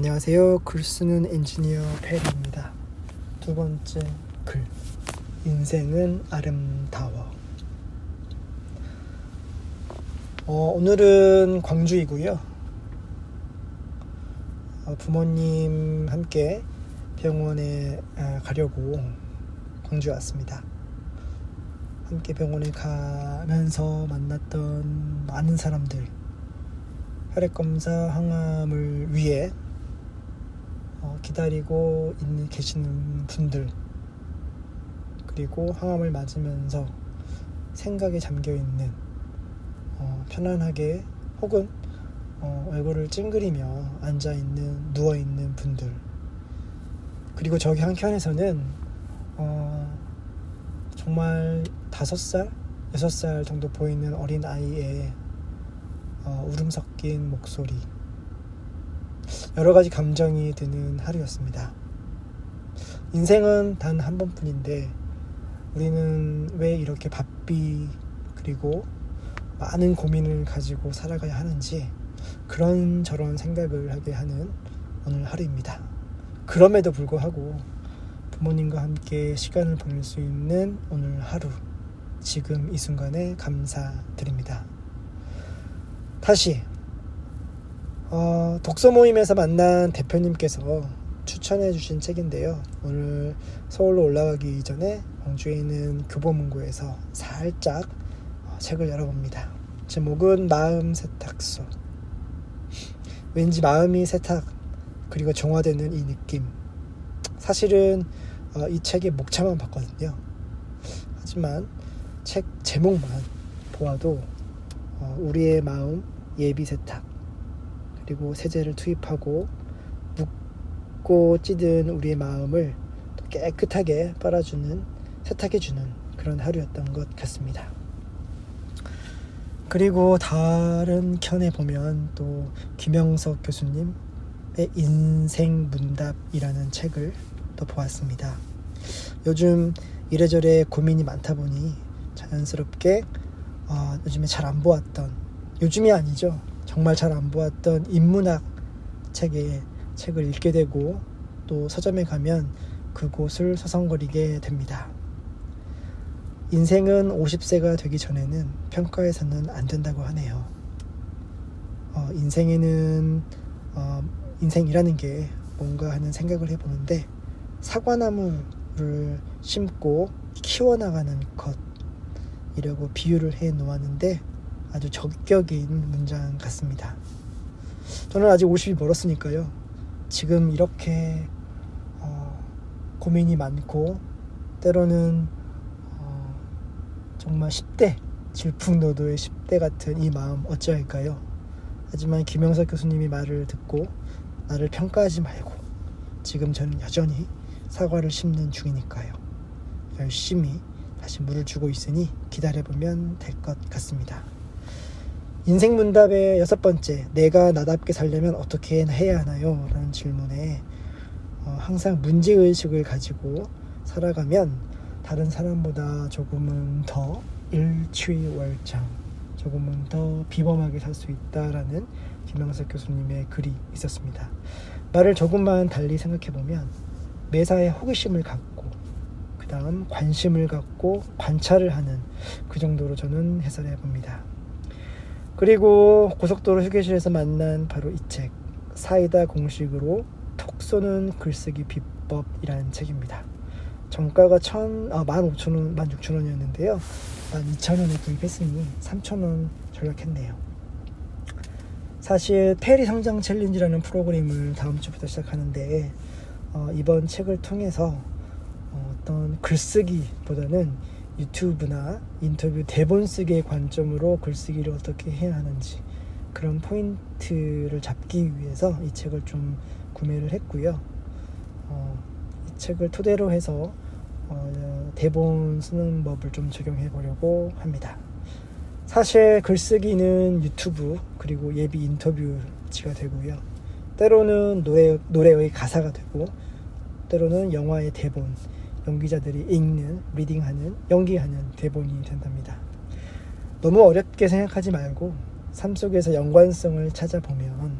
안녕하세요. 글 쓰는 엔지니어 페리입니다. 두 번째 글. 인생은 아름다워. 어, 오늘은 광주이고요. 어, 부모님 함께 병원에 아, 가려고 광주에 왔습니다. 함께 병원에 가면서 만났던 많은 사람들, 혈액 검사, 항암을 위해 어, 기다리고 있는 계시는 분들 그리고 항암을 맞으면서 생각에 잠겨 있는 어, 편안하게 혹은 어, 얼굴을 찡그리며 앉아 있는 누워 있는 분들. 그리고 저기 한켠에서는 어, 정말 다섯 살 여섯 살 정도 보이는 어린 아이의 어, 울음 섞인 목소리 여러 가지 감정이 드는 하루였습니다. 인생은 단 한 번뿐인데 우리는 왜 이렇게 바삐 그리고 많은 고민을 가지고 살아가야 하는지 그런 저런 생각을 하게 하는 오늘 하루입니다. 그럼에도 불구하고 부모님과 함께 시간을 보낼 수 있는 오늘 하루 지금 이 순간에 감사드립니다. 다시 어, 독서 모임에서 만난 대표님께서 추천해 주신 책인데요. 오늘 서울로 올라가기 이전에 광주에 있는 교보문고에서 살짝 어, 책을 열어봅니다. 제목은 마음 세탁소. 왠지 마음이 세탁 그리고 정화되는 이 느낌. 사실은 어, 이 책의 목차만 봤거든요. 하지만 책 제목만 보아도 어, 우리의 마음 예비 세탁 그리고 세제를 투입하고 묻고 찌든 우리의 마음을 또 깨끗하게 빨아주는 세탁해주는 그런 하루였던 것 같습니다. 그리고 다른 켠에 보면 또 김영석 교수님의 인생 문답이라는 책을 또 보았습니다. 요즘 이래저래 고민이 많다 보니 자연스럽게 어, 요즘에 잘 안 보았던 요즘이 아니죠. 정말 잘 안 보았던 인문학 책의 책을 읽게 되고 또 서점에 가면 그곳을 서성거리게 됩니다. 인생은 50세가 되기 전에는 평가해서는 안 된다고 하네요. 어, 인생에는 어, 인생이라는 게 뭔가 하는 생각을 해보는데 사과나무를 심고 키워나가는 것이라고 비유를 해 놓았는데 아주 적격인 문장 같습니다. 저는 아직 50이 멀었으니까요. 지금 이렇게 어, 고민이 많고 때로는 어, 정말 10대 질풍노도의 10대 같은 이 마음 어찌할까요? 하지만 김영석 교수님이 말을 듣고 나를 평가하지 말고 지금 저는 여전히 사과를 심는 중이니까요. 열심히 다시 물을 주고 있으니 기다려보면 될 것 같습니다. 인생 문답의 여섯 번째, 내가 나답게 살려면 어떻게 해야 하나요? 라는 질문에 어, 항상 문제 의식을 가지고 살아가면 다른 사람보다 조금은 더 일취월장, 조금은 더 비범하게 살 수 있다라는 김영석 교수님의 글이 있었습니다. 말을 조금만 달리 생각해 보면 매사에 호기심을 갖고 그 다음 관심을 갖고 관찰을 하는 그 정도로 저는 해설해 봅니다. 그리고 고속도로 휴게실에서 만난 바로 이 책, 사이다 공식으로 톡 쏘는 글쓰기 비법이라는 책입니다. 정가가 천, 아, 만 오천 원, 만 육천 원이었는데요. 만 이천 원에 구입했으니 삼천 원 절약했네요. 사실 페리 성장 챌린지라는 프로그램을 다음 주부터 시작하는데 어, 이번 책을 통해서 어, 어떤 글쓰기보다는 유튜브나 인터뷰 대본 쓰기의 관점으로 글쓰기를 어떻게 해야 하는지 그런 포인트를 잡기 위해서 이 책을 좀 구매를 했고요. 어, 이 책을 토대로 해서 어, 대본 쓰는 법을 좀 적용해 보려고 합니다. 사실 글쓰기는 유튜브 그리고 예비 인터뷰지가 되고요. 때로는 노래, 노래의 가사가 되고 때로는 영화의 대본 연기자들이 읽는, 리딩하는, 연기하는 대본이 된답니다. 너무 어렵게 생각하지 말고 삶 속에서 연관성을 찾아보면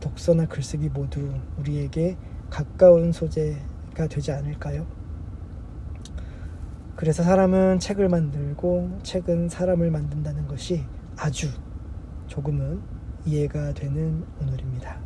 독서나 글쓰기 모두 우리에게 가까운 소재가 되지 않을까요? 그래서 사람은 책을 만들고 책은 사람을 만든다는 것이 아주 조금은 이해가 되는 오늘입니다.